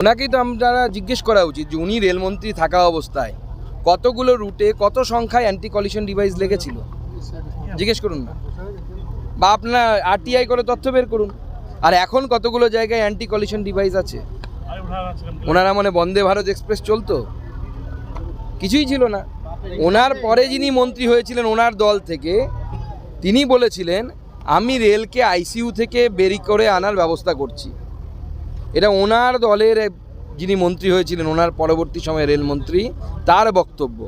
ওনাকেই তো আমরা জিজ্ঞেস করা উচিত যে উনি রেলমন্ত্রী থাকা অবস্থায় কতগুলো রুটে কত সংখ্যায় অ্যান্টি কলিশন ডিভাইস লেগেছিল? জিজ্ঞেস করুন না। বা আপনার আরটিআই করে তথ্য বের করুন। আর এখন কতগুলো জায়গায় অ্যান্টি কলিশন ডিভাইস আছে? ওনারা মানে বন্দে ভারত এক্সপ্রেস চলতো? কিছুই ছিল না। ওনার পরে যিনি মন্ত্রী হয়েছিলেন ওনার দল থেকে, তিনি বলেছিলেন, আমি রেলকে আইসিইউ থেকে বেরি করে আনার ব্যবস্থা করছি। এটা ওনার দলের যিনি মন্ত্রী হয়েছিলেন ওনার পরবর্তী সময়ে রেলমন্ত্রী তার বক্তব্য।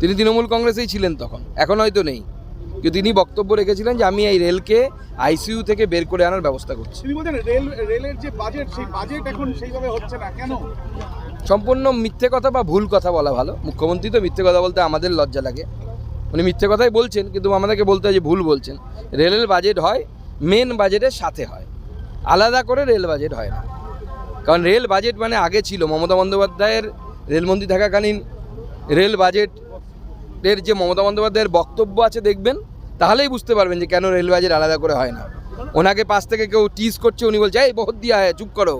তিনি তৃণমূল কংগ্রেসেই ছিলেন তখন এখন হয়তো নেই। কিন্তু তিনি বক্তব্য রেখেছিলেন যে আমি এই রেলকে আইসিইউ থেকে বের করে আনার ব্যবস্থা করছি। সম্পূর্ণ মিথ্যে কথা বা ভুল কথা বলা ভালো। মুখ্যমন্ত্রী তো মিথ্যে কথা বলতে আমাদের লজ্জা লাগে। উনি মিথ্যে কথাই বলছেন কিন্তু আমাদেরকে বলতে হয় যে ভুল বলছেন। রেলের বাজেট হয় মেন বাজেটের সাথে হয়। আলাদা করে রেল বাজেট হয় না। কারণ রেল বাজেট মানে আগে ছিল, মমতা বন্দ্যোপাধ্যায়ের রেলমন্ত্রী থাকাকালীন রেল বাজেটের যে মমতা বন্দ্যোপাধ্যায়ের বক্তব্য আছে দেখবেন, তাহলেই বুঝতে পারবেন যে কেন রেল বাজেট আলাদা করে হয় না। ওনাকে পাশ থেকে কেউ টিজ করছে, উনি বলছে, এই বহুত দিয়া হয় চুপ করো।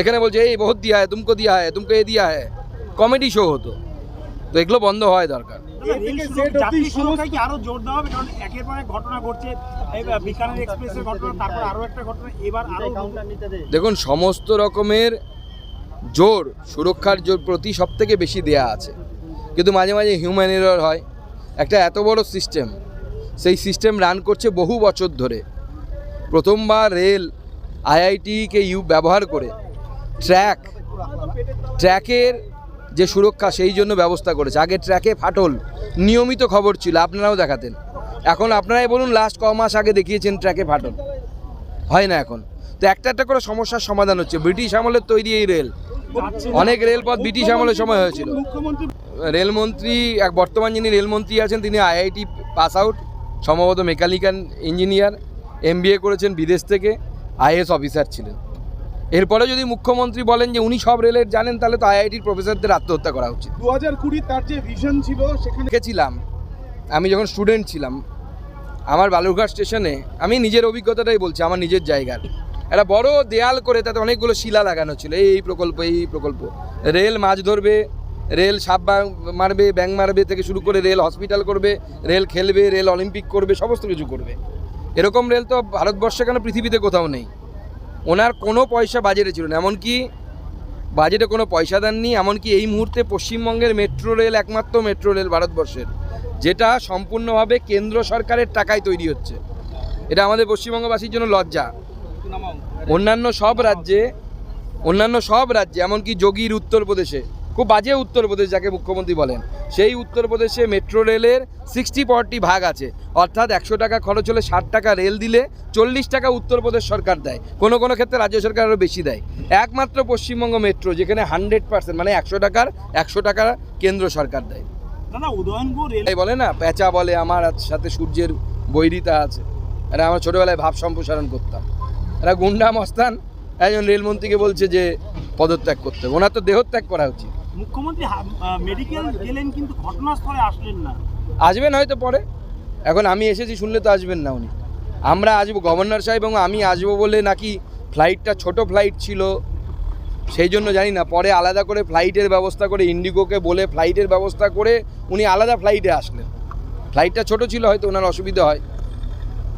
এখানে বলছে, এই বহুত দিয়া হয় তুমকো দিয়া হয় তুমকো এ দিয়া হয় কমেডি শো হতো। তো এগুলো বন্ধ হয় দরকার। এ থেকে জেড অব্দি সমস্ত সুরক্ষায় কি আরও জোর দেওয়া হবে? কারণ একের পর এক ঘটনা ঘটছে। বিকানের এক্সপ্রেসের ঘটনা তারপর আরও একটা ঘটনা এবার আরও দেখুন সমস্ত রকমের জোর সুরক্ষার জোর প্রতি সব থেকে বেশি দেয়া আছে। কিন্তু মাঝে মাঝে হিউম্যান এরর হয়। একটা এত বড় সিস্টেম সেই সিস্টেম রান করছে বহু বছর ধরে। প্রথমবার রেল আইআইটিকে ইউ ব্যবহার করে ট্র্যাক ট্র্যাকের যে সুরক্ষা সেই জন্য ব্যবস্থা করেছে। আগে ট্র্যাকে ফাটল, নিয়মিত খবর ছিল, আপনারাও দেখাতেন। এখন আপনারাই বলুন লাস্ট ক মাস আগে দেখিয়েছেন ট্র্যাকে ফাটল। হয় না এখন। তো একটা একটা করে সমস্যার সমাধান হচ্ছে। ব্রিটিশ আমলের তৈরি এই রেল। অনেক রেলপথ ব্রিটিশ আমলের সময় হয়েছিল। রেলমন্ত্রী, এক বর্তমান যিনি রেলমন্ত্রী আছেন, তিনি আইআইটি পাস আউট সম্ভবত মেকানিক্যাল ইঞ্জিনিয়ার এমবিএ করেছেন বিদেশ থেকে আইএস অফিসার ছিলেন। এরপরে যদি মুখ্যমন্ত্রী বলেন যে উনি সব রেলের জানেন তাহলে তো আইআইটির প্রফেসরদের আত্মহত্যা করা উচিত। দু হাজার কুড়ি তার যে ভিশন ছিল সেখানে দেখেছিলাম আমি যখন স্টুডেন্ট ছিলাম আমার বালুরঘাট স্টেশনে আমি নিজের অভিজ্ঞতাটাই বলছি আমার নিজের জায়গার। একটা বড় দেয়াল করে তাতে অনেকগুলো শিলা লাগানো ছিল। এই প্রকল্প এই এই প্রকল্প। রেল মাছ ধরবে রেল সাপ মারবে ব্যাং মারবে থেকে শুরু করে রেল হসপিটাল করবে রেল খেলবে রেল অলিম্পিক করবে সমস্ত কিছু করবে। এরকম রেল তো ভারতবর্ষে কেন পৃথিবীতে কোথাও নেই? ওনার কোনো পয়সা বাজেটে ছিল না। এমনকি বাজেটে কোনো পয়সা দেননি, এমনকি এই মুহূর্তে পশ্চিমবঙ্গের মেট্রো রেল একমাত্র মেট্রো রেল ভারতবর্ষের, যেটা সম্পূর্ণভাবে কেন্দ্র সরকারের টাকায় তৈরি হচ্ছে। এটা আমাদের পশ্চিমবঙ্গবাসীর জন্য লজ্জা। অন্যান্য সব রাজ্যে, অন্যান্য সব রাজ্যে, এমনকি যোগীর উত্তরপ্রদেশে খুব বাজে উত্তরপ্রদেশ যাকে মুখ্যমন্ত্রী বলেন। সেই উত্তরপ্রদেশে মেট্রো রেলের সিক্সটি ফর্টি ভাগ আছে। অর্থাৎ একশো টাকা খরচ হলে ষাট টাকা রেল দিলে চল্লিশ টাকা উত্তরপ্রদেশ সরকার দেয়। কোনো কোনো ক্ষেত্রে রাজ্য সরকার আরও বেশি দেয়। একমাত্র পশ্চিমবঙ্গ মেট্রো যেখানে হান্ড্রেড পার্সেন্ট মানে একশো টাকার একশো টাকা কেন্দ্র সরকার দেয়। দাদা উদয়নপুর এই বলে না পেঁচা বলে আমার সাথে সূর্যের বৈরিতা আছে। এটা আমার ছোটোবেলায় ভাব সম্প্রসারণ করতাম। এরা গুন্ডা মস্তান একজন রেলমন্ত্রীকে বলছে যে পদত্যাগ করতে। ওনার তো দেহত্যাগ করা উচিত। মুখ্যমন্ত্রী মেডিকেল গেলেন কিন্তু ঘটনাস্থলে আসলেন না। আসবেন হয়তো পরে। এখন আমি এসেছি শুনলে তো আসবেন না উনি। আমরা আসব গভর্নর সাহেব এবং আমি আসব বলে নাকি ফ্লাইটটা ছোট ফ্লাইট ছিল। সেই জন্য জানি না, পরে আলাদা করে ফ্লাইটের ব্যবস্থা করে ইন্ডিগোকে বলে ফ্লাইটের ব্যবস্থা করে উনি আলাদা ফ্লাইটে আসলেন। ফ্লাইটটা ছোট ছিল, হয়তো ওনার অসুবিধা হয়।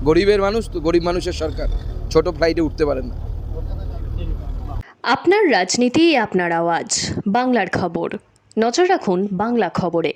গরিবের মানুষ তো, গরিব মানুষের সরকার। ছোট ফ্লাইটে উঠতে পারেন না। আপনার রাজনীতি আপনার আওয়াজ বাংলার খবর। নজর রাখুন বাংলা খবরে।